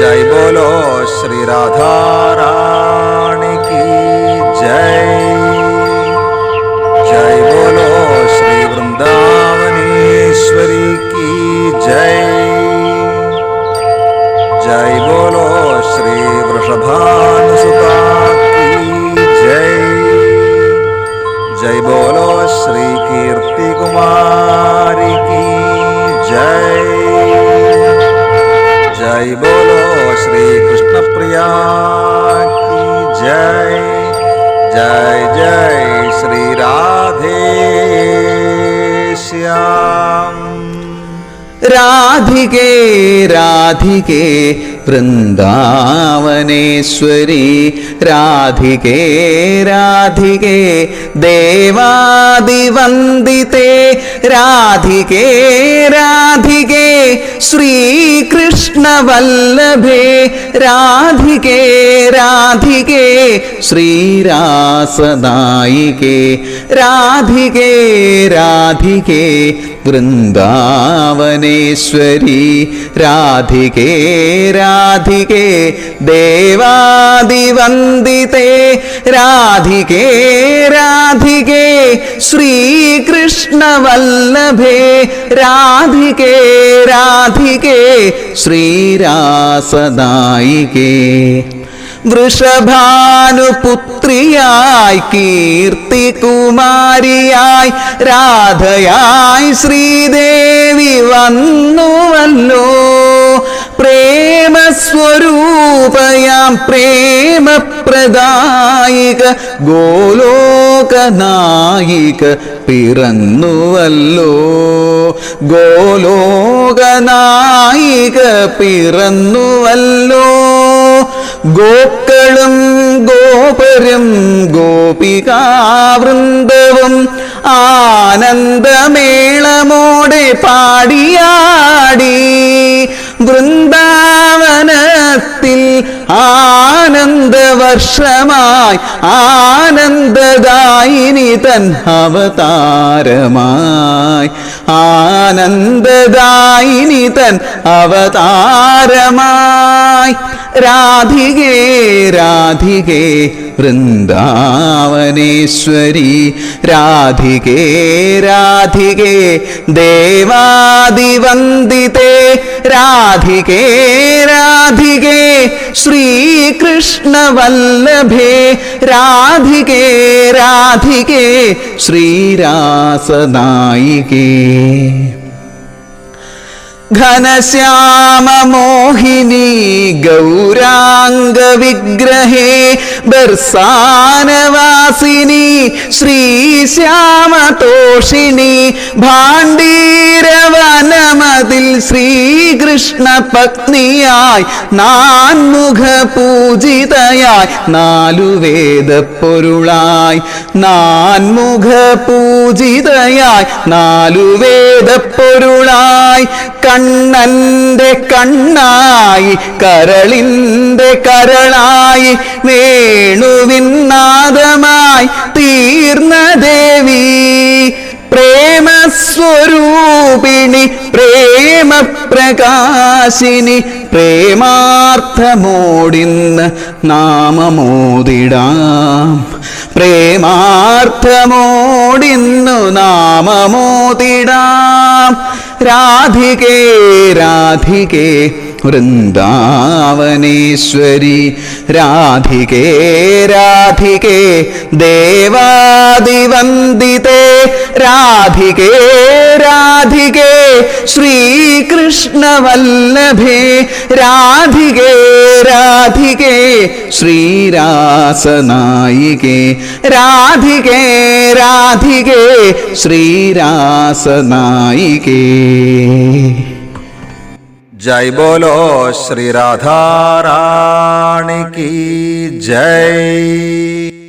जय बोलो श्री राधा रानी की जय। जय जय श्री राधे श्याम। राधिके राधिके വൃന്ദാവനേശ്വരി രാധികേ രാധികേ ദേവാദിവന്ദിതേ രാധികേ രാധികേ ശ്രീകൃഷ്ണവല്ലഭേ രാധികേ രാധികേ ശ്രീരാസദായികേ രാധികേ രാധികേ വൃന്ദാവനേശ്വരി. രാധികേ രാധികേ ദേവാദിവന്ദിതേ. രാധികേ രാധികേ ശ്രീകൃഷ്ണവല്ലഭേ. രാധികേ രാധികേ ശ്രീരാസദായികേ വൃഷഭാനുപുത്രിയായി കീർത്തി കുമാരിയായി രാധയായി ശ്രീദേവി വന്നുവല്ലോ. പ്രേമസ്വരൂപയാം പ്രേമപ്രദായിക ഗോലോകനായിക പിറന്നുവല്ലോ. ഗോലോകനായിക പിറന്നുവല്ലോ. ഗോക്കളും ഗോപരും ഗോപികാവൃന്ദവും ആനന്ദമേളമോടെ പാടിയാടി. വൃന്ദാവനത്തിൽ ആനന്ദവർഷമായി ആനന്ദദായിനി തൻ അവതാരമായി. ആനന്ദദായിനി തൻ അവതാരമായി. രാധികേ രാധികേ വൃന്ദാവനേശ്വരി. രാധികേ രാധികേ ദേവാദിവന്ദിതേ. രാധികേ രാധികേ ശ്രീകൃഷ്ണവല്ലഭേ രാധികേ രാധികേ ശ്രീരാസനായികേ ഘനശ്യാമമോഹിനി ഗൗരാംഗവിഗ്രഹേ ബർസാനവാസിനി ശ്രീശ്യാമതോഷിണി ഭാണ്ഡീരവനമതിൽ ശ്രീകൃഷ്ണ പത്നിയായി നാൻമുഖ പൂജിതയായി നാലു വേദപ്പൊരുളായി നാൻമുഖ പൂജിതയായി നാലു വേദപ്പൊരുളായി കണ്ണന്റെ കണ്ണായി കരളിന്റെ കരളായി വേണുവിന്നാദമായി തീർന്ന ദേവി പ്രേമസ്വരൂപിണി പ്രേമപ്രകാശിനി പ്രേമാർത്ഥമോടിന്ന് നാമമോതിടാം. പ്രേമാർത്ഥമോടിന്നു നാമമോതിടാം. രാധികേ രാധികേ വൃന്ദാവനേശ്വരി രാധികേ രാധികേ ദേവാദിവന്ദിതേ രാധികേ രാധികേ ശ്രീകൃഷ്ണവല്ലഭേ രാധികേ രാധികേ ശ്രീരാസനായികേ രാധികേ രാധികേ ശ്രീരാസനായികേ. जय बोलो श्री राधा रानी की जय।